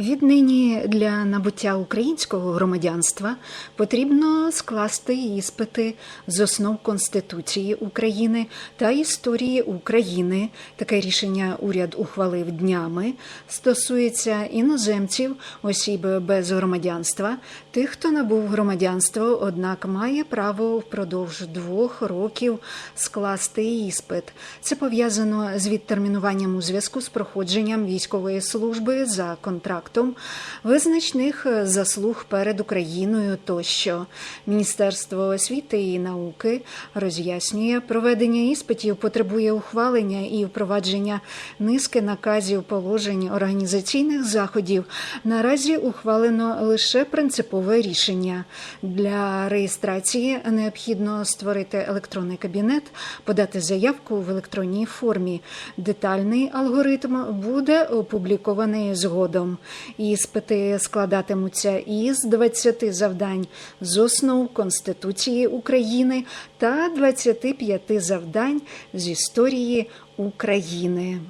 Віднині для набуття українського громадянства потрібно скласти іспити з основ Конституції України та історії України. Таке рішення уряд ухвалив днями. Стосується іноземців, осіб без громадянства, тих, хто набув громадянство, однак має право впродовж двох років скласти іспит. Це пов'язано з відтермінуванням у зв'язку з проходженням військової служби за контрактом, визначних заслуг перед Україною тощо. Міністерство освіти і науки роз'яснює, проведення іспитів потребує ухвалення і впровадження низки наказів положень організаційних заходів. Наразі ухвалено лише принципове рішення. Для реєстрації необхідно створити електронний кабінет, подати заявку в електронній формі. Детальний алгоритм буде опублікований згодом. Іспити складатимуться із 20 завдань з основ Конституції України та 25 завдань з історії України.